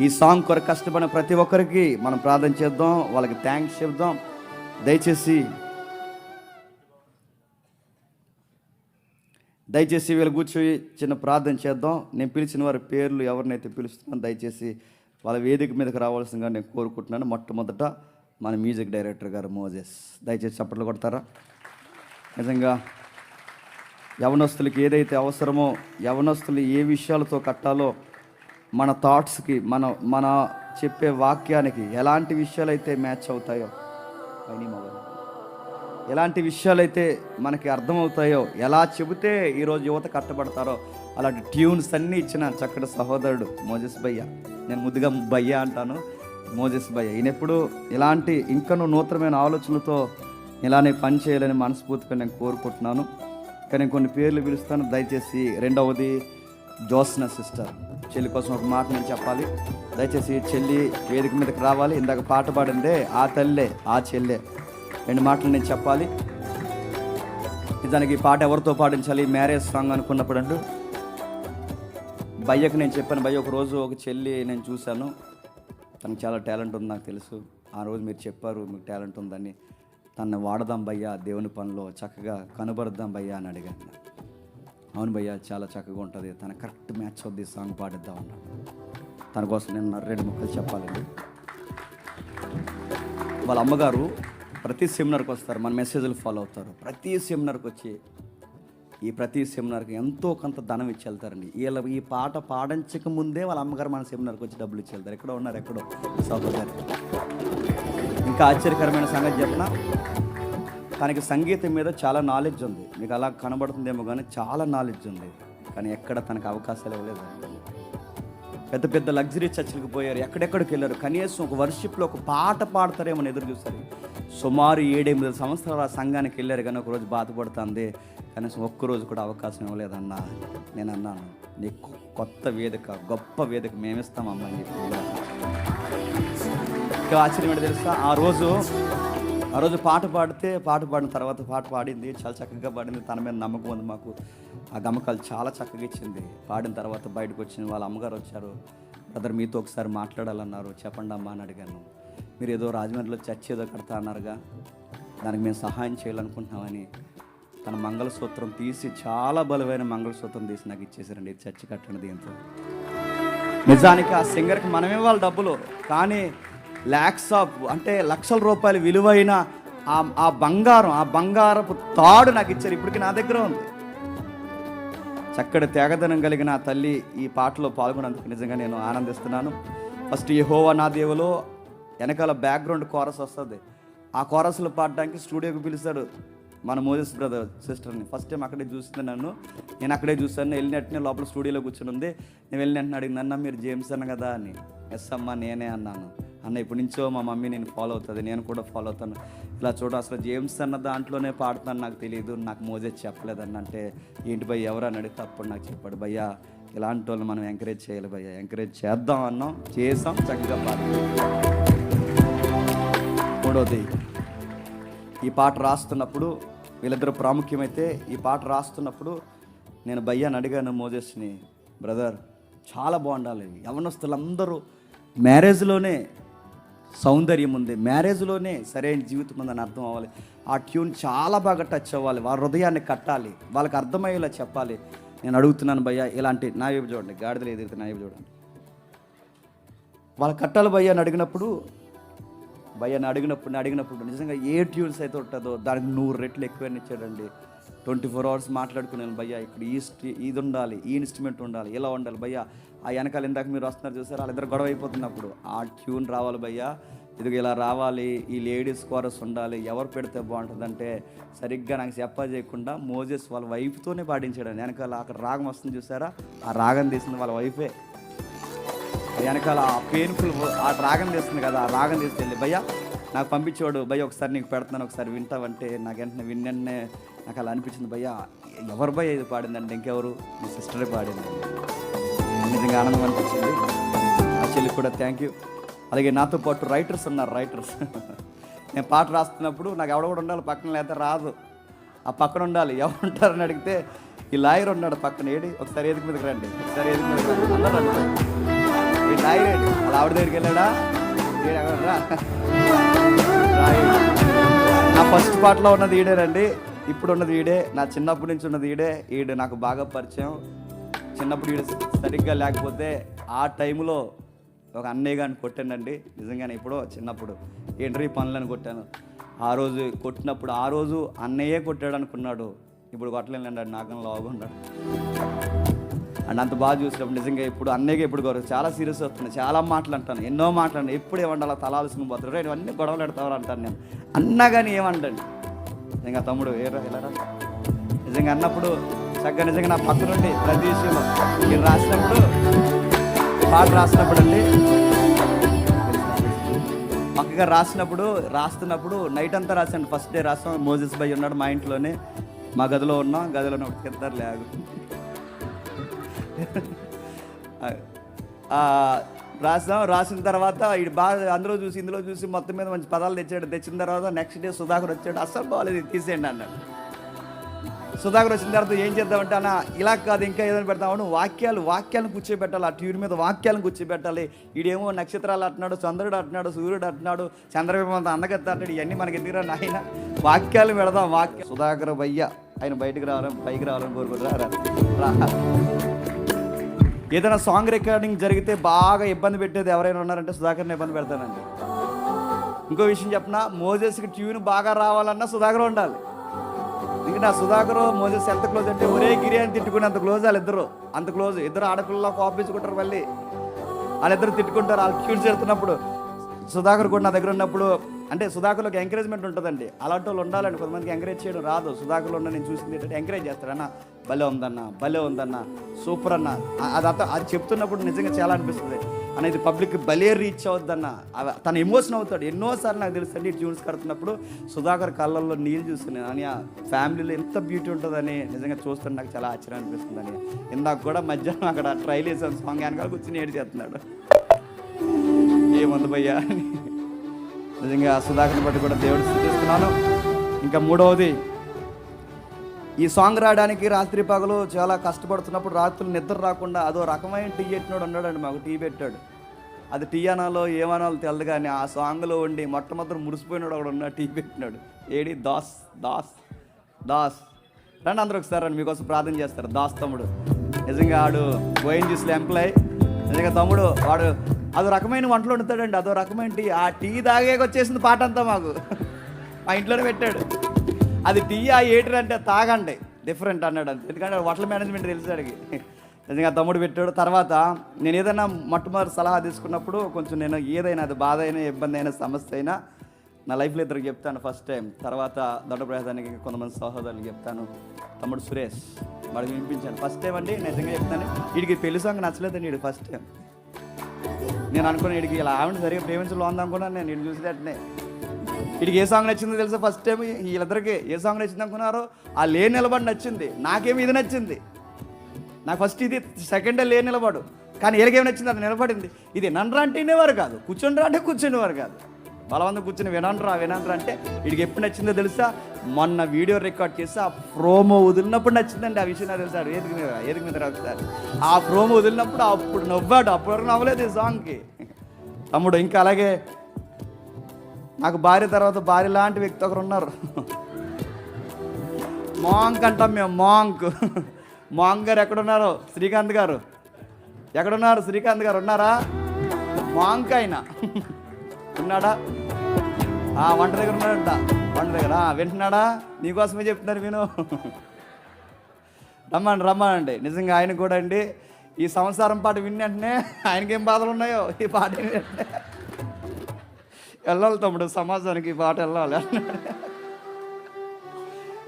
ఈ సాంగ్ కొరకు కష్టపడిన ప్రతి ఒక్కరికి మనం ప్రార్థన చేద్దాం వాళ్ళకి థ్యాంక్స్ చెప్దాం. దయచేసి దయచేసి వీళ్ళు కూర్చొని చిన్న ప్రార్థన చేద్దాం. నేను పిలిచిన వారి పేర్లు ఎవరినైతే పిలుస్తున్నాను దయచేసి వాళ్ళ వేదిక మీదకి రావాల్సిందిగా నేను కోరుకుంటున్నాను. మొట్టమొదట మన మ్యూజిక్ డైరెక్టర్ గారు మోజెస్ దయచేసి చప్పట్లు కొడతారా? నిజంగా యవనస్తులకి ఏదైతే అవసరమో యవనస్తులు ఏ విషయాలతో కట్టాలో మన థాట్స్కి మన మన చెప్పే వాక్యానికి ఎలాంటి విషయాలు అయితే మ్యాచ్ అవుతాయో పైన మొబైల్ ఎలాంటి విషయాలైతే మనకి అర్థమవుతాయో ఎలా చెబితే ఈరోజు యువత కట్టబడతారో అలాంటి ట్యూన్స్ అన్నీ ఇచ్చిన చక్కటి సహోదరుడు మోజెస్ భయ్య. నేను ముద్దుగా భయ్య అంటాను మోజెస్ భయ్య. ఈయన ఎప్పుడు ఇలాంటి ఇంకనూ నూతనమైన ఆలోచనలతో ఇలానే పని చేయాలని మనస్ఫూర్తిగా నేను కోరుకుంటున్నాను. కానీ కొన్ని పేర్లు పిలుస్తాను. దయచేసి రెండవది జోస్న సిస్టర్. చెల్లి కోసం ఒక మాట నేను చెప్పాలి. దయచేసి చెల్లి వేదిక మీదకి రావాలి. ఇందాక పాట పాడిందే ఆ తల్లే ఆ చెల్లె. రెండు మాటలు నేను చెప్పాలి. దానికి ఈ పాట ఎవరితో పాటించాలి మ్యారేజ్ సాంగ్ అనుకున్నప్పుడు అంటూ. భయ్యకు నేను చెప్పాను భయ్య ఒక రోజు ఒక చెల్లి నేను చూశాను. తనకు చాలా టాలెంట్ ఉంది నాకు తెలుసు. ఆ రోజు మీరు చెప్పారు మీకు టాలెంట్ ఉందని. తనని వాడదాం భయ్యా దేవుని పనిలో చక్కగా కనబడదాం భయ్యా అని అడిగాను. అవును భయ్యా చాలా చక్కగా ఉంటుంది. తన కరెక్ట్ మ్యాచ్ వద్ది సాంగ్ పాడిద్దాం అన్నాను తన కోసం నేను రెండు ముక్కలు చెప్పాలండి. వాళ్ళ అమ్మగారు ప్రతి సెమినార్కి వస్తారు మన మెసేజ్లు ఫాలో అవుతారు. ప్రతి సెమినార్కి వచ్చి ఈ ప్రతి సెమినార్కి ఎంతో కొంత ధనం ఇచ్చి వెళ్తారండి. వీళ్ళ ఈ పాట పాడించక ముందే వాళ్ళ అమ్మగారు మన సెమినార్కి వచ్చి డబ్బులు ఇచ్చి వెళ్తారు. ఎక్కడో ఉన్నారు ఎక్కడో. సహోదరి ఇంకా ఆశ్చర్యకరమైన సంగతి చెప్పిన? తనకి సంగీతం మీద చాలా నాలెడ్జ్ ఉంది. మీకు అలా కనబడుతుందేమో కానీ చాలా నాలెడ్జ్ ఉంది. కానీ ఎక్కడ తనకు అవకాశాలు ఇవ్వలేదు పెద్ద పెద్ద లగ్జరీ చర్చలకు పోయారు ఎక్కడెక్కడికి వెళ్ళారు. కనీసం ఒక వర్షిప్లో ఒక పాట పాడతారేమో ఎదురు చూస్తారు సుమారు ఏడెనిమిది సంవత్సరాలు ఆ సంఘానికి వెళ్ళారు కానీ ఒకరోజు బాధపడుతుంది. కనీసం ఒక్కరోజు కూడా అవకాశం ఇవ్వలేదన్నా నేను అన్నాను. నీకు కొత్త వేదిక గొప్ప వేదిక మేమిస్తామమ్మా నీకు ఇంకా ఆశ్చర్యం ఏంటో తెలుసా? ఆ రోజు ఆ రోజు పాట పాడితే పాట పాడిన తర్వాత పాట పాడింది. చాలా చక్కగా పాడింది. తన మీద నమ్మకం ఉంది మాకు. ఆ గమకాలు చాలా చక్కగా ఇచ్చింది. పాడిన తర్వాత బయటకు వచ్చిన వాళ్ళ అమ్మగారు వచ్చారు. బ్రదర్ మీతో ఒకసారి మాట్లాడాలన్నారు. చెప్పండి అమ్మా అని అడిగాను. మీరు ఏదో రాజమండ్రిలో చర్చ్ ఏదో కడతా అన్నారుగా. దానికి మేము సహాయం చేయాలనుకుంటున్నామని. తన మంగళసూత్రం తీసి చాలా బలమైన మంగళసూత్రం తీసి నాకు ఇచ్చేసారండి ఇది చర్చ్ కట్టండి దీంతో. నిజానికి ఆ సింగర్కి మనమే వాళ్ళ డబ్బులు. కానీ ల్యాక్స్ ఆఫ్ అంటే లక్షల రూపాయలు విలువైన ఆ బంగారం ఆ బంగారపు తాడు నాకు ఇచ్చారు. ఇప్పటికి నా దగ్గర ఉంది. చక్కటి తేగదనం కలిగిన ఆ తల్లి ఈ పాటలో పాల్గొన్నందుకు నిజంగా నేను ఆనందిస్తున్నాను. ఫస్ట్ ఈ హోవా నా దేవులో వెనకాల బ్యాక్గ్రౌండ్ కోరస్ వస్తుంది. ఆ కోరస్లో పాడడానికి స్టూడియోకి పిలిచాడు మన మోదీస్ బ్రదర్ సిస్టర్ని ఫస్ట్ టైం అక్కడే చూసింది నన్ను. నేను అక్కడే చూసాను వెళ్ళినట్టునే లోపల స్టూడియోలో కూర్చుని ఉంది. నేను వెళ్ళినట్టు అడిగింది అన్న మీరు జేమ్స్ అన్న కదా అని. ఎస్ అమ్మ నేనే అన్నాను. అన్న ఇప్పటి నుంచో మా మమ్మీ నేను ఫాలో అవుతుంది నేను కూడా ఫాలో అవుతాను. ఇలా చూడ అసలు జేమ్స్ అన్న దాంట్లోనే పాడుతాను నాకు తెలియదు నాకు మోజెస్ చెప్పలేదన్న అంటే ఏంటి భయ్య ఎవరు అని అడిగితే అప్పుడు నాకు చెప్పాడు భయ్యా ఇలాంటి వాళ్ళు మనం ఎంకరేజ్ చేయాలి భయ్య ఎంకరేజ్ చేద్దాం అన్నాం చేసాం చక్కగా పాడు. మూడోది ఈ పాట రాస్తున్నప్పుడు వీళ్ళిద్దరు ప్రాముఖ్యమైతే ఈ పాట రాస్తున్నప్పుడు నేను భయ్యాని అడిగాను మోజెస్ని బ్రదర్ చాలా బాగుండాలి యవనస్తులందరూ మ్యారేజ్లోనే సౌందర్యం ఉంది. మ్యారేజ్లోనే సరైన జీవితం ఉందని అర్థం అవ్వాలి. ఆ ట్యూన్ చాలా బాగా టచ్ అవ్వాలి. వాళ్ళ హృదయాన్ని కట్టాలి. వాళ్ళకి అర్థమయ్యేలా చెప్పాలి. నేను అడుగుతున్నాను భయ్య ఇలాంటి నా వైపు చూడండి. గాడిదలు ఎదుగుతుంది నా వైపు చూడండి. వాళ్ళ కట్టాలి భయ్య అని అడిగినప్పుడు భయ్యని అడిగినప్పుడు నేను అడిగినప్పుడు నిజంగా ఏ ట్యూన్స్ అయితే ఉంటుందో దానికి నూరు రెట్లు ఎక్కువ ఇచ్చాడండి. ట్వంటీ ఫోర్ అవర్స్ మాట్లాడుకున్నాను భయ్య. ఇక్కడ ఈ ఇది ఉండాలి ఈ ఇన్స్ట్రుమెంట్ ఉండాలి ఇలా ఉండాలి. భయ్య ఆ వెనకాల ఇందాక మీరు వస్తున్నారు చూసారు? వాళ్ళిద్దరు గొడవ అయిపోతున్నప్పుడు. ఆ ట్యూన్ రావాలి భయ్యా. ఇదిగో ఇలా రావాలి. ఈ లేడీస్ కోరస్ ఉండాలి. ఎవరు పెడితే బాగుంటుందంటే సరిగ్గా నాకు చెప్పా చేయకుండా మోజెస్ వాళ్ళ వైఫ్తోనే పాటించాడు వెనకాల అక్కడ రాగం వస్తుంది చూసారా? ఆ రాగం తీసింది వాళ్ళ వైఫే. వెనకాల ఆ పెయిన్ఫుల్ ఆ రాగం తీస్తుంది కదా ఆ రాగం తీసుకెళ్ళి భయ్య నాకు పంపించేవాడు. భయ్య ఒకసారి నీకు పెడుతున్నాను ఒకసారి వింటావంటే నాకు వెంటనే విన్నెన్నే నాకు అలా అనిపించింది. భయ్య ఎవరు భయ్య ఇది పాడిందంటే ఇంకెవరు? మీ సిస్టరే పాడింది నిజంగా ఆనందం అనిపించింది. ఆ చెల్లికి కూడా థ్యాంక్ యూ అలాగే నాతో పాటు రైటర్స్ ఉన్నారు రైటర్స్ నేను పాట రాస్తున్నప్పుడు నాకు ఎవడ కూడా ఉండాలి పక్కన లేకపోతే రాదు. ఆ పక్కన ఉండాలి. ఎవరు ఉంటారని అడిగితే ఈ లాయర్ ఉన్నాడు పక్కన. ఏడి? ఒకసారి ఏదికి మీదకి రండి. ఒకసారి ఏదికి మీదకి రండి. అందరూ రండి. ఈ వాళ్ళ ఆవిడ దగ్గరికి వెళ్ళాడా? నా ఫస్ట్ పాటలో ఉన్నది ఈడేనండి. ఇప్పుడు ఉన్నది ఈడే. నా చిన్నప్పటి నుంచి ఉన్నది ఈడే. ఈడు నాకు బాగా పరిచయం. చిన్నప్పుడు వీడు సరిగ్గా లేకపోతే ఆ టైంలో ఒక అన్నయ్య గారిని కొట్టానండి. నిజంగానే ఇప్పుడు చిన్నప్పుడు ఎంట్రీ పనులను కొట్టాను. ఆ రోజు కొట్టినప్పుడు ఆ రోజు అన్నయ్యే కొట్టాడు అనుకున్నాడు ఇప్పుడు కొట్టలేనండి నాకం లాగున్నాడు అండ్ అంత బాగా చూసినప్పుడు నిజంగా ఇప్పుడు అన్నయ్యకి ఇప్పుడు గౌరవ? చాలా సీరియస్ అవుతున్నాయి చాలా మాటలు అంటాను. ఎన్నో మాటలు అంటాను. ఎప్పుడు ఏమంటే అలా తలాల్సిన పోతారు. ఇవన్నీ గొడవలు పెడతావారు అంటాను నేను. అన్నా కానీ ఏమంటండి? ఇంకా తమ్ముడు ఏరా ఇలా నిజంగా అన్నప్పుడు చక్కగా నిజంగా నా పక్క నుండి ప్రతి విషయంలో మీరు రాసినప్పుడు పాట రాసినప్పుడు అండి. పక్కగా రాసినప్పుడు రాస్తున్నప్పుడు నైట్ అంతా రాసాను ఫస్ట్ డే రాసాం మోజెస్ బై ఉన్నాడు మా ఇంట్లోనే. మా గదిలో ఉన్నాం. గదిలో ఉన్నప్పుడు కింద లేగు. ఆ, రాసాం రాసిన తర్వాత ఇది బాగా అందులో చూసి ఇందులో చూసి మొత్తం మీద మంచి పదాలు తెచ్చాడు. తెచ్చిన తర్వాత నెక్స్ట్ డే సుధాకర్ వచ్చాడు. అస్సలు బాగాలేదు తీసేయండి అన్నాడు. సుధాకర్ వచ్చిన తర్వాత ఏం చేద్దామంటే అన్న ఇలా కాదు ఇంకా ఏదైనా పెడతామని వాక్యాలు వాక్యాలను కూర్చోబెట్టాలి. ఆ ట్యూర్ మీద వాక్యాలను కూర్చోబెట్టాలి. ఈడేమో నక్షత్రాలు అంటున్నాడు చంద్రుడు అంటున్నాడు సూర్యుడు అంటున్నాడు చంద్రబింబం అందగత్త అంటాడు ఇవన్నీ మనకి ఎందుకురా నాయన? వాక్యాలు పెడదాం వాక్య. సుధాకర్ భయ్య ఆయన బయటకు రావాలని పైకి రావాలని కోరుకుంటారా ఏదైనా సాంగ్ రికార్డింగ్ జరిగితే బాగా ఇబ్బంది పెట్టేది ఎవరైనా ఉన్నారంటే సుధాకర్ని ఇబ్బంది పెడతానండి. ఇంకో విషయం చెప్పిన? మోజెస్కి ట్యూన్ బాగా రావాలన్నా సుధాకర్ ఉండాలి. ఇంకా నా సుధాకర్ మోజెస్ ఎంత క్లోజ్ అంటే ఒరే గిరి అని తిట్టుకుని అంత క్లోజ్ వాళ్ళిద్దరు అంత క్లోజ్ ఇద్దరు ఆడపిల్లలు కోపించుకుంటారు మళ్ళీ. వాళ్ళిద్దరు తిట్టుకుంటారు వాళ్ళు ట్యూన్స్ చేస్తున్నప్పుడు సుధాకర్ కూడా నా దగ్గర ఉన్నప్పుడు అంటే సుధాకర్లోకి ఎంకరేజ్మెంట్ ఉంటుందండి. అలాంటి వాళ్ళు ఉండాలండి కొంతమందికి ఎంకరేజ్ చేయడం రాదు. సుధాకర్లో ఉన్న నేను చూసింది ఏంటంటే ఎంకరేజ్ చేస్తారన్న భలే ఉందన్న భలే ఉందన్న. సూపర్ అన్న. అది అత- అది చెప్తున్నప్పుడు నిజంగా చాలా అనిపిస్తుంది. అనేది పబ్లిక్ భలే రీచ్ అవుద్దన్న. తన ఎమోషన్ అవుతాడు. ఎన్నోసార్లు నాకు తెలుసు అండి ట్యూన్స్ కడుతున్నప్పుడు సుధాకర్ కళ్ళల్లో నీళ్ళు చూస్తున్నాను అని ఆ ఫ్యామిలీలో ఎంత బ్యూటీ ఉంటుందని నిజంగా చూస్తుంటే నాకు చాలా ఆశ్చర్యం అనిపిస్తుంది అని. ఇందాక కూడా మధ్యాహ్నం అక్కడ ట్రైల్ వేసాను సాంగ్ వెనకాల కూర్చొని ఏడు చేస్తున్నాడు. ఏమంది భయ్యా అని. నిజంగా సుధాకర్ని బట్టి కూడా దేవుడు స్థుతిస్తున్నాను. ఇంకా మూడవది ఈ సాంగ్ రాయడానికి రాత్రి పగలు చాలా కష్టపడుతున్నప్పుడు రాత్రులు నిద్ర రాకుండా అదో రకమైన టీ పెట్టినోడు ఉన్నాడండి మాకు టీ పెట్టాడు. అది టీ అనాలో ఏమనాలో తెలదు కానీ ఆ సాంగ్లో ఉండి మొట్టమొదటి మురిసిపోయినాడు ఒకడు ఉన్నాడు టీ పెట్టినాడు. ఏడి? దాస్ దాస్ దాస్. రండి అందరూ ఒకసారి రండి మీకోసం ప్రార్థన చేస్తారు. దాస్ తమ్ముడు. నిజంగా ఆడు ఓఎన్జీస్లో ఎంప్లాయ్ నిజంగా తమ్ముడు వాడు అదో రకమైన వంటలు వండుతాడండి అదో రకమైన టీ. ఆ టీ తాగేకి వచ్చేసింది పాట అంతా మాకు. మా ఇంట్లోనే పెట్టాడు. అది టీయా ఏటర్ అంటే తాగండి. డిఫరెంట్ అన్నాడు అంతే. ఎందుకంటే హోటల్ మేనేజ్మెంట్ తెలుసు అడిగి నిజంగా తమ్ముడు పెట్టాడు. తర్వాత నేను ఏదైనా మొట్టమొదటి సలహా తీసుకున్నప్పుడు కొంచెం నేను ఏదైనా అది బాధ అయినా ఇబ్బంది అయినా సమస్య అయినా నా లైఫ్లో ఇద్దరికి చెప్తాను ఫస్ట్ టైం తర్వాత దొడ్డ ప్రయాసానికి కొంతమంది సహోదరులు చెప్తాను. తమ్ముడు సురేష్ వాడికి వినిపించాను. ఫస్ట్ టైం అండి నిజంగా చెప్తాను. వీడికి పెళ్ళి సాంగ్ నచ్చలేదండి వీడు ఫస్ట్ టైం నేను అనుకున్నాను వీడికి ఇలా ఆవిడ సరిగా ప్రేమించలో ఉందనుకున్నాను నేను. వీడు చూసినట్టునే వీడికి ఏ సాంగ్ నచ్చిందో తెలుసా? ఫస్ట్ టైం వీళ్ళిద్దరికి ఏ సాంగ్ నచ్చింది అనుకున్నారో ఆ లే నిలబడి నచ్చింది. నాకేమి ఇది నచ్చింది. నాకు ఫస్ట్ ఇది సెకండ్ లే నిలబడు. కానీ వీళ్ళకేమి నచ్చింది? అది నిలబడింది. ఇది నన్ను అంటే వినేవారు కాదు. కూర్చుండ్రా అంటే కూర్చునేవారు కాదు. బలవంతం కూర్చుని వినండ్రా వినండ్రా అంటే వీడికి ఎప్పుడు నచ్చిందో తెలుసా? మొన్న వీడియో రికార్డ్ చేసి ఆ ప్రోమో వదిలినప్పుడు నచ్చిందండి. ఆ విషయం నాకు తెలుసా? ఏదికి మీద ఏదికి మీద ఒకసారి ఆ ప్రోమో వదిలినప్పుడు అప్పుడు నవ్వాడు. అప్పుడు నవ్వలేదు ఈ సాంగ్కి తమ్ముడు ఇంకా అలాగే నాకు భార్య తర్వాత భార్య లాంటి వ్యక్తి ఒకరు ఉన్నారు. మాంక్ అంటాం మేము మాంక్. మాంక్ గారు ఎక్కడున్నారు? శ్రీకాంత్ గారు. ఎక్కడున్నారు? శ్రీకాంత్ గారు ఉన్నారా? మాంక్ ఆయన. ఉన్నాడా? ఆ వంట దగ్గర ఉన్నాడంట. వంట దగ్గర. వింటున్నాడా? నీకోసమే చెప్తున్నారు విను. రమ్మండి రమ్మనండి నిజంగా ఆయన కూడా అండి. ఈ సంసారం పాట విని వెంటనే ఆయనకేం బాధలు ఉన్నాయో ఈ పాట విని వెళ్ళాలి తమ్ముడు సమాజానికి ఈ పాట వెళ్ళాలి.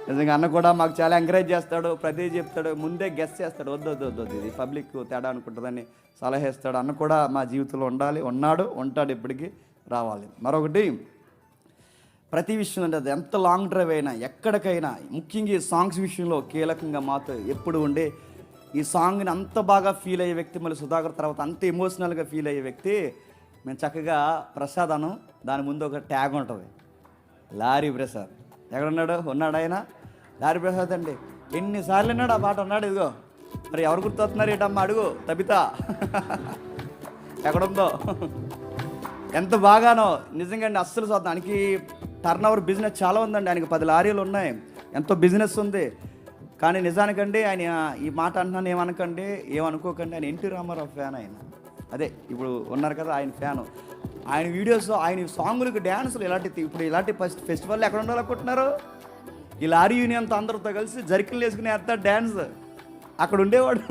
నిజంగా అన్న కూడా మాకు చాలా ఎంకరేజ్ చేస్తాడు ప్రతి చెప్తాడు ముందే గెస్ట్ చేస్తాడు. వద్దు వద్దు వద్దు ఇది పబ్లిక్ తేడా అనుకుంటుందని సలహా ఇస్తాడు అన్న కూడా మా జీవితంలో ఉండాలి ఉన్నాడు ఉంటాడు ఇప్పటికీ రావాలి. మరొకటి ప్రతి విషయం అంటే అది ఎంత లాంగ్ డ్రైవ్ అయినా ఎక్కడికైనా ముఖ్యంగా ఈ సాంగ్స్ విషయంలో కీలకంగా మాతో ఎప్పుడు ఉండే ఈ సాంగ్ని అంత బాగా ఫీల్ అయ్యే వ్యక్తి మళ్ళీ సుధాకర్ తర్వాత అంత ఎమోషనల్గా ఫీల్ అయ్యే వ్యక్తి మేము చక్కగా ప్రసాద్ అను దాని ముందు ఒక ట్యాగ్ ఉంటుంది. లారీ ప్రసాద్ ఎక్కడున్నాడు? ఉన్నాడు ఆయన? లారీ ప్రసాద్ అండి. ఎన్నిసార్లు విన్నాడు ఆ పాట? ఉన్నాడు ఇదిగో. మరి ఎవరు గుర్తొస్తున్నారు? ఏటమ్మా అడుగు. తబిత. ఎక్కడుందో? ఎంత బాగానో. నిజంగా అండి అస్సలు చూద్దాం ఆయనకి టర్న్ ఓవర్ బిజినెస్ చాలా ఉందండి. ఆయనకి పది లారీలు ఉన్నాయి. ఎంతో బిజినెస్ ఉంది. కానీ నిజానికండి ఆయన ఈ మాట అంటున్నాను ఏమనకండి ఏమనుకోకండి. ఆయన ఎన్టీ రామారావు ఫ్యాన్ ఆయన. అదే ఇప్పుడు ఉన్నారు కదా ఆయన ఫ్యాను. ఆయన వీడియోస్ ఆయన సాంగులకు డ్యాన్సులు ఇలాంటి ఇప్పుడు ఇలాంటి ఫస్ట్ ఫెస్టివల్ ఎక్కడ ఉండాలనుకుంటున్నారు ఈ లారీ యూనియన్తో అందరితో కలిసి జర్కిలు వేసుకుని వేస్తాడు డ్యాన్స్ అక్కడ ఉండేవాడు.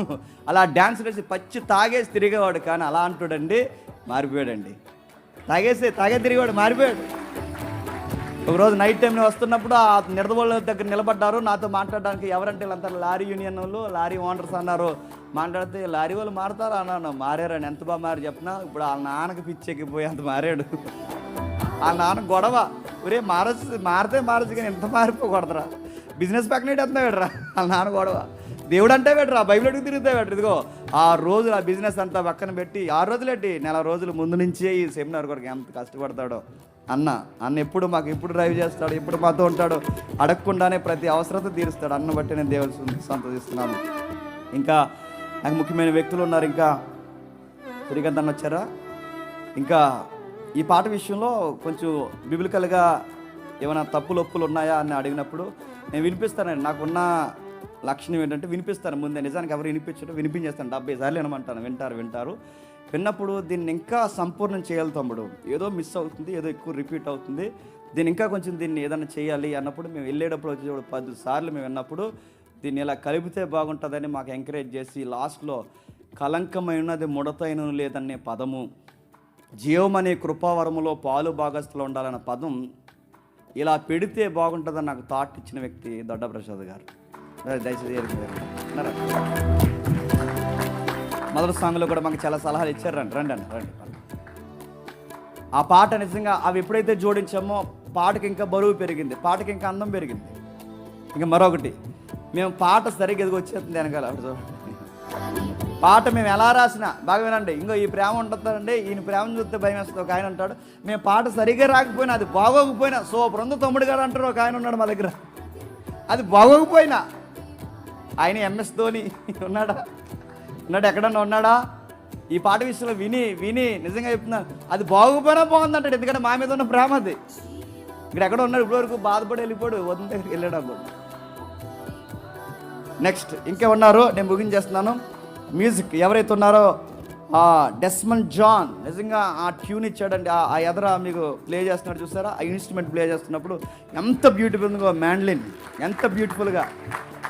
అలా డ్యాన్స్ వేసి పచ్చి తాగేసి తిరిగేవాడు కానీ అలా అంటాడండి మారిపోయాడండి. తాగేసి తాగే తిరిగేవాడు మారిపోయాడు. ఒకరోజు నైట్ టైం వస్తున్నప్పుడు ఆ నిడదవోళ్ళ దగ్గర నిలబడ్డారు. నాతో మాట్లాడడానికి ఎవరంటే వీళ్ళంతా లారీ యూనియన్ వాళ్ళు లారీ ఓనర్స్ అన్నారు. మాట్లాడితే లారీ వాళ్ళు మారుతారా? అన్నాను మారారని ఎంత బాగా మారి చెప్పినా? ఇప్పుడు వాళ్ళ నాన్నకి పిచ్చెక్కిపోయి అంత మారాడు. ఆ నాన్న గొడవ. ఒరే మారచ్చు మారితే మారచ్చు కానీ ఎంత మారిపోకూడదురా. బిజినెస్ పక్కన ఎత్తున్నా పెట్టరా వాళ్ళ నాన్న గొడవ. దేవుడు అంటే పెట్టరా బైబిల్ అడుగు తిరుగుతా పెట్టరు ఇదిగో ఆ రోజు ఆ బిజినెస్ అంతా పక్కన పెట్టి ఆ రోజులేటి? నెల రోజుల ముందు నుంచే ఈ సెమినార్ కొరకు ఎంత కష్టపడతాడో. అన్న అన్న ఎప్పుడు మాకు ఎప్పుడు డ్రైవ్ చేస్తాడు ఎప్పుడు మాతో ఉంటాడు అడగకుండానే ప్రతి అవసరత తీరుస్తాడు. అన్న బట్టి నేను దేవుడు సంతోషిస్తున్నాను. ఇంకా నాకు ముఖ్యమైన వ్యక్తులు ఉన్నారు. ఇంకా శ్రీకాంత్ అన్న వచ్చారా? ఇంకా ఈ పాట విషయంలో కొంచెం బిబిలికల్గా ఏమైనా తప్పులు ఒప్పులు ఉన్నాయా అని అడిగినప్పుడు నేను వినిపిస్తానండి. నాకున్న లక్షణం ఏంటంటే వినిపిస్తాను ముందే. నిజానికి ఎవరు వినిపించడం వినిపించేస్తాను. డెబ్బై సార్లు వినమంటాను. వింటారు వింటారు. విన్నప్పుడు దీన్ని ఇంకా సంపూర్ణం చేయాలి తమ్ముడు. ఏదో మిస్ అవుతుంది ఏదో ఎక్కువ రిపీట్ అవుతుంది. దీన్ని ఇంకా కొంచెం దీన్ని ఏదైనా చేయాలి అన్నప్పుడు మేము వెళ్ళేటప్పుడు వచ్చేటప్పుడు పది సార్లు మేము విన్నప్పుడు దీన్ని ఇలా కలిపితే బాగుంటుందని మాకు ఎంకరేజ్ చేసి లాస్ట్లో కలంకమైనది ముడతైన లేదనే పదము. జీవమనే కృపావరములో పాలు భాగస్థులు ఉండాలన్న పదం ఇలా పెడితే బాగుంటుందని నాకు థాట్ ఇచ్చిన వ్యక్తి దొడ్డ ప్రసాద్ గారు దయచేసి గారు. మొదటి సాంగ్లో కూడా మాకు చాలా సలహాలు ఇచ్చారు. రండి రండి అండి రండి. ఆ పాట నిజంగా అవి ఎప్పుడైతే జోడించామో పాటకి ఇంకా బరువు పెరిగింది. పాటకి ఇంకా అందం పెరిగింది. ఇంకా మరొకటి మేము పాట సరిగ్గా ఎదుగు వచ్చేస్తుంది వెనకాల. అటు పాట మేము ఎలా రాసినా బాగా వినండి. ఇంకో ఈ ప్రేమ ఉంటుందండి ఈయన ప్రేమ చూస్తే భయం వేస్తుంది. ఒక ఆయన అంటాడు మేము పాట సరిగ్గా రాకపోయినా అది బాగోకపోయినా సూపర్ ఉంది తమ్ముడు గారు అంటారు ఒక ఆయన ఉన్నాడు మా దగ్గర. అది బాగోకపోయినా ఆయన ఎంఎస్ ధోని ఉన్నాడా? ఉన్నాడు ఎక్కడన్నా ఉన్నాడా? ఈ పాట విషయంలో విని విని నిజంగా చెప్తున్నా అది బాగుపోయినా బాగుందంటాడు ఎందుకంటే మా మీద ఉన్న ప్రేమ అది. ఇక్కడ ఎక్కడ ఉన్నాడు ఇప్పటివరకు బాధపడి వెళ్ళిపోడు వదిన దగ్గరికి వెళ్ళాడు నెక్స్ట్ ఇంకే ఉన్నారు నేను ముగించేస్తున్నాను మ్యూజిక్ ఎవరైతే ఉన్నారో ఆ డెస్మన్ జాన్ నిజంగా ఆ ట్యూన్ ఇచ్చాడండి. ఆ- ఆ ఎదర మీకు ప్లే చేస్తున్నాడు చూసారా? ఆ ఇన్స్ట్రుమెంట్ ప్లే చేస్తున్నప్పుడు ఎంత బ్యూటిఫుల్గా మ్యాండ్లిన్ ఎంత బ్యూటిఫుల్గా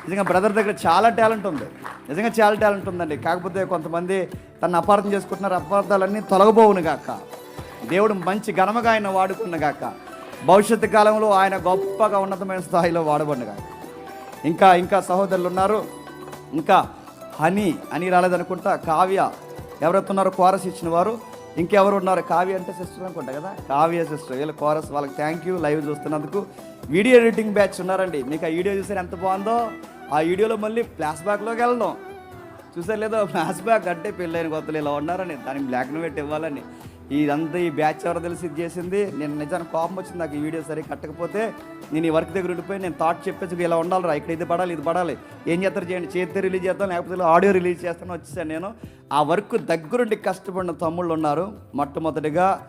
నిజంగా బ్రదర్ దగ్గర చాలా టాలెంట్ ఉంది. నిజంగా చాలా టాలెంట్ ఉందండి. కాకపోతే కొంతమంది తను అపార్థం చేసుకుంటున్నారు. అపార్థాలన్నీ తొలగబోవును గాక. దేవుడు మంచి ఘనముగా ఆయన వాడుకున్న గాక. భవిష్యత్తు కాలంలో ఆయన గొప్పగా ఉన్నతమైన స్థాయిలో వాడబడిన గాక. ఇంకా ఇంకా సహోదరులు ఉన్నారు. ఇంకా హనీ అని రాలేదనుకుంటా. కావ్య ఎవరైతే ఉన్నారో కోరస్ ఇచ్చిన వారు ఇంకెవరు ఉన్నారు? కావ్య అంటే సిస్టర్ అనుకుంటా కదా? కావ్య సిస్టర్ వీళ్ళ కోరస్ వాళ్ళకి థ్యాంక్ యూ లైవ్ చూస్తున్నందుకు. వీడియో ఎడిటింగ్ బ్యాచ్ ఉన్నారండి. మీకు ఆ వీడియో చూసారు ఎంత బాగుందో? ఆ వీడియోలో మళ్ళీ ఫ్లాష్ బ్యాక్లోకి వెళ్దాం. చూసారు లేదో? ఫ్లాష్ బ్యాక్ అంటే పెళ్ళైన కొత్తలు ఇలా ఉన్నారని దానికి బ్లాక్ అండ్ వైట్ ఇవ్వాలని. ఇదంతా ఈ బ్యాచ్ ఎవరో తెలిసి ఇది చేసింది. నేను నిజానికి కోపం వచ్చింది నాకు ఈ వీడియో సరిగ్గా కట్టకపోతే. నేను ఈ వర్క్ దగ్గర ఉండిపోయి నేను థాట్ చెప్పేసి ఇలా ఉండాలిరా ఇక్కడ ఇది పడాలి ఇది పడాలి. ఏం చేస్తారు చేయండి? చేతి రిలీజ్ చేద్దాం లేకపోతే ఆడియో రిలీజ్ చేస్తాను వచ్చేసాను నేను. ఆ వర్క్ దగ్గరుండి కష్టపడిన తమ్ముళ్ళు ఉన్నారు. మొట్టమొదటిగా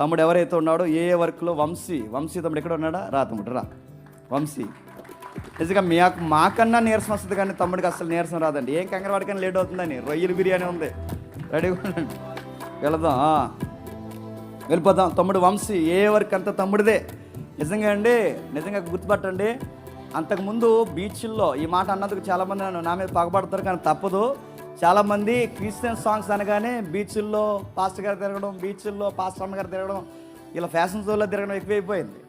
తమ్ముడు ఎవరైతే ఉన్నాడో ఏ ఏ వర్క్లో వంశీ. వంశీ తమ్ముడు ఎక్కడ ఉన్నాడా? రా తమ్ముడు రా. వంశీ. నిజంగా మాకు మాకన్నా నీరసం వస్తుంది కానీ తమ్ముడికి అసలు నీరసం రాదండి. ఏం కంగారు వాడికైనా లేట్ అవుతుందని రొయ్యల బిర్యానీ ఉంది. రెడీగా ఉండండి. వెళదాం వెళ్ళిపోదాం. తమ్ముడు వంశీ ఏ వర్క్ అంత తమ్ముడిదే. నిజంగా అండి నిజంగా గుర్తుపట్టండి. అంతకుముందు బీచ్ల్లో ఈ మాట అన్నందుకు చాలామంది నన్ను నా మీద పగబడతారు కానీ తప్పదు. చాలామంది క్రిస్టియన్ సాంగ్స్ అనగానే బీచ్ల్లో పాస్టర్ గారు తిరగడం బీచ్ల్లో పాస్టర్ అమ్మగారు తిరగడం ఇలా ఫ్యాషన్ షోలో తిరగడం ఎక్కువైపోయింది.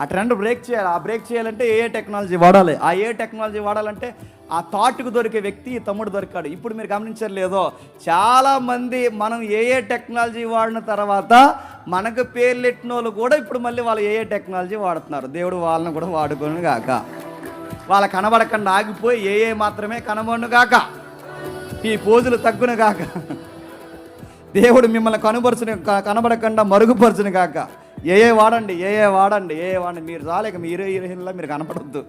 ఆ ట్రెండ్ బ్రేక్ చేయాలి. ఆ బ్రేక్ చేయాలంటే ఏ టెక్నాలజీ వాడాలి? ఆ ఏ టెక్నాలజీ వాడాలంటే ఆ థాట్కు దొరికే వ్యక్తి తమ్ముడు దొరికాడు. ఇప్పుడు మీరు గమనించారు లేదో మనం ఏ ఏ టెక్నాలజీ వాడిన తర్వాత మనకు పేర్లెట్టిన వాళ్ళు కూడా ఇప్పుడు మళ్ళీ వాళ్ళు ఏ ఏ టెక్నాలజీ వాడుతున్నారు. దేవుడు వాళ్ళని కూడా వాడుకొని కాక వాళ్ళ కనబడకుండా ఆగిపోయి ఏ ఏ మాత్రమే కనబడును కాక ఈ పోజులు తగ్గును కాక దేవుడు మిమ్మల్ని కనుపరచుని కనబడకుండా మరుగుపరచుని కాక ఏ ఏ వాడండి ఏ ఏ వాడండి ఏ ఏ వాడండి. మీరు రాలేక మీరు హీరోయిన్లా మీరు కనపడద్దు.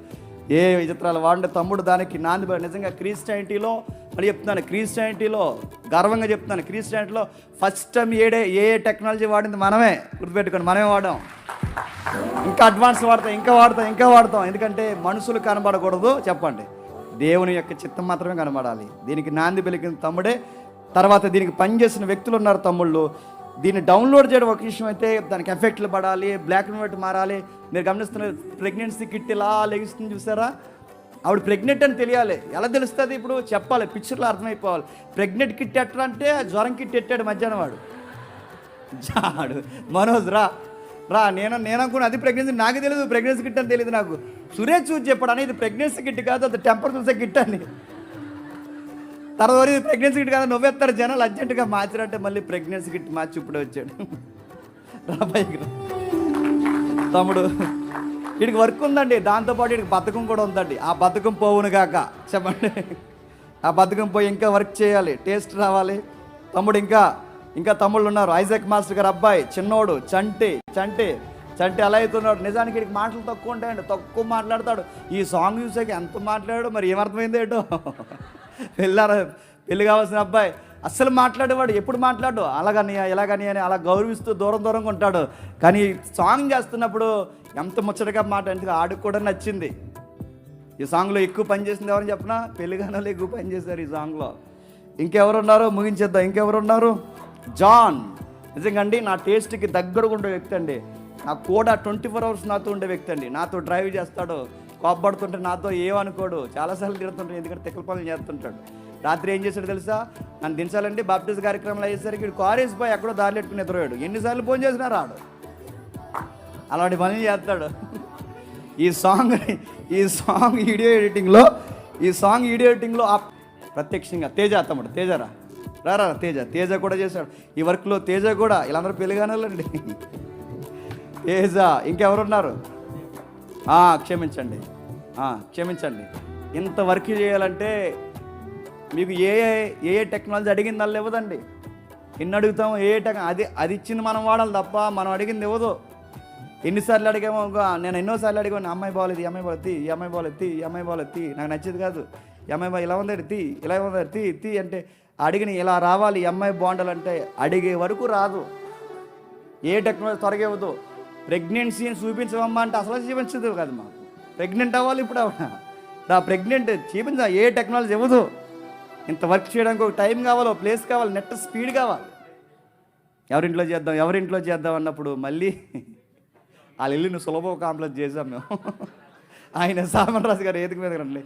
ఏ విచిత్రాలు వాడండి. తమ్ముడు దానికి నాంది నిజంగా క్రిస్టియానిటీలో మళ్ళీ చెప్తున్నాను క్రిస్టియానిటీలో గర్వంగా చెప్తున్నాను క్రిస్టియానిటీలో ఫస్ట్ టైం ఏడే ఏ టెక్నాలజీ వాడింది మనమే. గుర్తుపెట్టుకోండి మనమే వాడాం. ఇంకా అడ్వాన్స్ వాడతాం ఇంకా వాడతాం ఇంకా వాడతాం. ఎందుకంటే మనుషులు కనబడకూడదు చెప్పండి. దేవుని యొక్క చిత్తం మాత్రమే కనబడాలి. దీనికి నాంది పలికిన తమ్ముడే తర్వాత దీనికి పనిచేసిన వ్యక్తులు ఉన్నారు తమ్ముళ్ళు. దీన్ని డౌన్లోడ్ చేయడం ఒక విషయం అయితే దానికి ఎఫెక్ట్లు పడాలి బ్లాక్ అండ్ వైట్ మారాలి. మీరు గమనిస్తున్న ప్రెగ్నెన్సీ కిట్ ఇలా లెగిస్తుంది చూసారా? ఆవిడ ప్రెగ్నెంట్ అని తెలియాలి. ఎలా తెలుస్తుంది ఇప్పుడు? చెప్పాలి పిక్చర్లో అర్థమైపోవాలి. ప్రెగ్నెంట్ కిట్ ఎట్లా అంటే జ్వరం కిట్ ఎట్టాడు మధ్యాహ్నం వాడు? జాడు. మనోజ్ రా. రా నేను నేను అనుకున్నా అది ప్రెగ్నెన్సీ నాకు తెలియదు ప్రెగ్నెన్సీ కిట్ అని తెలియదు నాకు. సురేష్ చూసి చెప్పాడు అనేది ప్రెగ్నెన్సీ కిట్ కాదు అది టెంపర్ చూసే కిట్ అని. తర్వాత ప్రెగ్నెన్సీ కిట్ నువ్వు నువ్వెత్తారు జనాలు అర్జెంటుగా మార్చినట్టే మళ్ళీ ప్రెగ్నెన్సీ కిట్ మార్చి ఇప్పుడే వచ్చాడు. రా తమ్ముడు వీడికి వర్క్ ఉందండి. దాంతోపాటు వీడికి బద్ధకం కూడా ఉందండి. ఆ బద్ధకం పోవును కాక చెప్పండి. ఆ బద్ధకం పోయి ఇంకా వర్క్ చేయాలి టేస్ట్ రావాలి. తమ్ముడు ఇంకా ఇంకా తమ్ముళ్ళు ఉన్నారు. ఐజాక్ మాస్టర్ గారు అబ్బాయి చిన్నోడు చంటి చంటి చంటి ఎలా అవుతున్నాడు. నిజానికి వీడికి మాటలు తక్కువ ఉంటాయండి. తక్కువ మాట్లాడతాడు. ఈ సాంగ్ చూసాక ఎంత మాట్లాడాడు మరి ఏమర్థమైంది ఏంటో. పెళ్ళారా పెళ్ళి కావాల్సిన అబ్బాయి. అస్సలు మాట్లాడేవాడు ఎప్పుడు మాట్లాడు? అలాగని ఎలాగని అని అలా గౌరవిస్తూ దూరం దూరంగా ఉంటాడు. కానీ సాంగ్ చేస్తున్నప్పుడు ఎంత ముచ్చటగా మాట అంటే ఆడికి కూడా నచ్చింది. ఈ సాంగ్లో ఎక్కువ పని చేసింది ఎవరని చెప్పినా? పెళ్ళిగానలో ఎక్కువ పని చేశారు ఈ సాంగ్లో. ఇంకెవరు ఉన్నారు ముగించేద్దాం. ఇంకెవరు ఉన్నారు జాన్. నిజంగా అండి నా టేస్ట్కి దగ్గరగా ఉండే వ్యక్తి అండి. నా కూడా ట్వంటీ ఫోర్ అవర్స్ నాతో ఉండే వ్యక్తి అండి. నాతో డ్రైవ్ చేస్తాడు. కోప్పడుతుంటే నాతో ఏమనుకోడు. చాలాసార్లు తిడుతుంటాడు ఎందుకంటే తిక్కల పనులు చేస్తుంటాడు. రాత్రి ఏం చేశాడు తెలుసా? నన్ను దించాలంటే బాప్టిస్ట్ కార్యక్రమాలు అయ్యేసరికి వీడు కారేసిపోయి ఎక్కడో దారి పెట్టుకుని నిద్రపోయాడు. ఎన్నిసార్లు ఫోన్ చేసినా రాడు. అలాంటి పనులు చేస్తాడు. ఈ సాంగ్ ఈ సాంగ్ వీడియో ఎడిటింగ్లో ఈ సాంగ్ వీడియో ఎడిటింగ్లో ఆ ప్రత్యక్షంగా తేజ తమ్ముడు తేజరా రారా తేజ. తేజ కూడా చేశాడు. ఈ వర్క్లో తేజ కూడా. వీళ్ళందరూ పెళ్ళిగానండి తేజ ఇంకెవరున్నారు? క్షమించండి. క్షమించండి. ఇంత వర్క్ చేయాలంటే మీకు ఏ ఏ- ఏ టెక్నాలజీ అడిగిందల్లా ఇవ్వదండి. ఎన్ని అడుగుతాం ఏ టెక్ అది అది ఇచ్చింది మనం వాడాలి తప్ప మనం అడిగింది ఇవ్వదు. ఎన్నిసార్లు అడిగామో నేను ఎన్నోసార్లు అడిగాను అమ్మాయి బాగాలేదు ఈ అమ్మాయి బాగాలేదు తీ ఈ అమ్మాయి బాగాలేదు తీ ఈ అమ్మాయి బాగాలేదు తీ నాకు నచ్చేది కాదు. ఈ అమ్మాయి బా ఇలా ఉందండి తీ ఇలా ఉందండి తీ తీ అంటే అడిగిన ఇలా రావాలి ఈ అమ్మాయి బాగుండాలంటే అడిగే వరకు రాదు. ఏ టెక్నాలజీ త్వరగా ఇవ్వదు. ప్రెగ్నెన్సీని చూపించవమ్మా అంటే అసలు చూపించదు కాదు మాకు. ప్రెగ్నెంట్ అవ్వాలి ఇప్పుడు అవునా నా ప్రెగ్నెంట్ చూపించా ఏ టెక్నాలజీ ఇవ్వదు. ఇంత వర్క్ చేయడానికి ఒక టైం కావాలి ఒక ప్లేస్ కావాలి నెట్ స్పీడ్ కావాలి. ఎవరింట్లో చేద్దాం ఎవరింట్లో చేద్దాం అన్నప్పుడు మళ్ళీ వాళ్ళ ఇల్లు నువ్వు సులభం కాంప్లెక్స్ చేసాం మేము. ఆయన సామన్ రాజు గారు ఏదికి మీద రండి.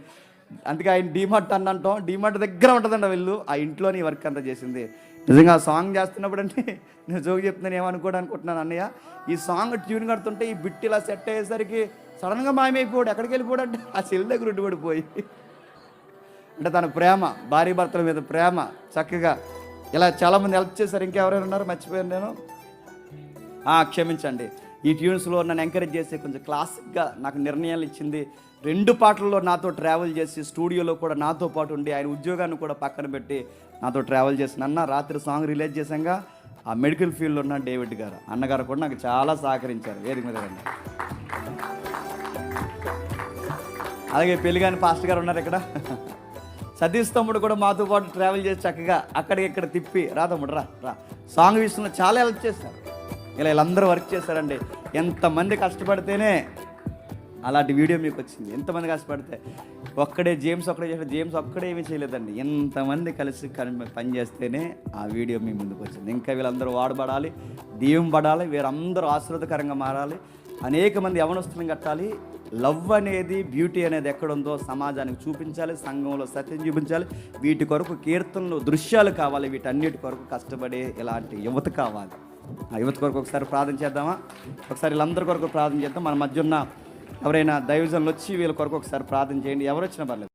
అందుకే ఆయన డీమార్ట్ అని అంటాం డీమార్ట్ దగ్గర ఉంటుందండి వీళ్ళు. ఆ ఇంట్లోని వర్క్ అంతా చేసింది. నిజంగా ఆ సాంగ్ చేస్తున్నప్పుడు అంటే నేను జోగి చెప్తున్నాను ఏమనుకోడు అనుకుంటున్నాను అన్నయ్య. ఈ సాంగ్ ట్యూన్ కడుతుంటే ఈ బిట్ ఇలా సెట్ అయ్యేసరికి సడన్గా మాయమైపోయాడు ఎక్కడికి వెళ్ళిపోడు అంటే ఆ చెల్లి దగ్గర ఉండిపడిపోయి. అంటే తన ప్రేమ భార్య భర్తల మీద ప్రేమ చక్కగా ఇలా చాలామంది హెల్ప్ చేశారు. ఇంకెవరైనా ఉన్నారు? మర్చిపోయాను నేను. క్షమించండి. ఈ ట్యూన్స్లో నన్ను ఎంకరేజ్ చేసి కొంచెం క్లాసిక్గా నాకు నిర్ణయాలు ఇచ్చింది. రెండు పాటల్లో నాతో ట్రావెల్ చేసి స్టూడియోలో కూడా నాతో పాటు ఉండి ఆయన ఉద్యోగాన్ని కూడా పక్కన పెట్టి నాతో ట్రావెల్ చేసిన అన్న రాత్రి సాంగ్ రిలీజ్ చేశాక ఆ మెడికల్ ఫీల్డ్లో ఉన్న డేవిడ్ గారు అన్నగారు కూడా నాకు చాలా సహకరించారు. వేదిక మీద రండి. అలాగే పెళ్ళిగాని పాస్టర్ గారు ఉన్నారు ఇక్కడ. సతీష్ తమ్ముడు కూడా మాతో పాటు ట్రావెల్ చేసి చక్కగా అక్కడికి ఇక్కడ తిప్పి రా తమ్ముడు రా రా. సాంగ్ విషయంలో చాలా హెల్ప్ చేశారు. ఇలా వీళ్ళందరూ వర్క్ చేశారండి. ఎంతమంది కష్టపడితేనే అలాంటి వీడియో మీకు వచ్చింది. ఎంతమంది కష్టపడితే ఒక్కడే జేమ్స్ ఒక్కడే చేసిన జేమ్స్ ఒక్కడే ఏమీ చేయలేదండి. ఎంతమంది కలిసి కన్- పని చేస్తేనే ఆ వీడియో మీ ముందుకు వచ్చింది. ఇంకా వీళ్ళందరూ వాడబడాలి దీవం పడాలి వీరందరూ ఆశీర్వదకరంగా మారాలి. అనేక మంది యవనస్తులను కట్టాలి. లవ్ అనేది బ్యూటీ అనేది ఎక్కడుందో సమాజానికి చూపించాలి సంఘంలో సత్యం చూపించాలి. వీటి కొరకు కీర్తనలు దృశ్యాలు కావాలి. వీటన్నిటి కొరకు కష్టపడే ఇలాంటి యువత కావాలి. యువత కొరకు ఒకసారి ప్రార్థన చేద్దామా? ఒకసారి వీళ్ళందరి కొరకు ప్రార్థన చేద్దాం. మన మధ్య ఉన్న ఎవరైనా దైవజనులు వచ్చి వీళ్ళ కొరకు ఒకసారి ప్రార్థన చేయండి. ఎవరు వచ్చినా పర్లేదు.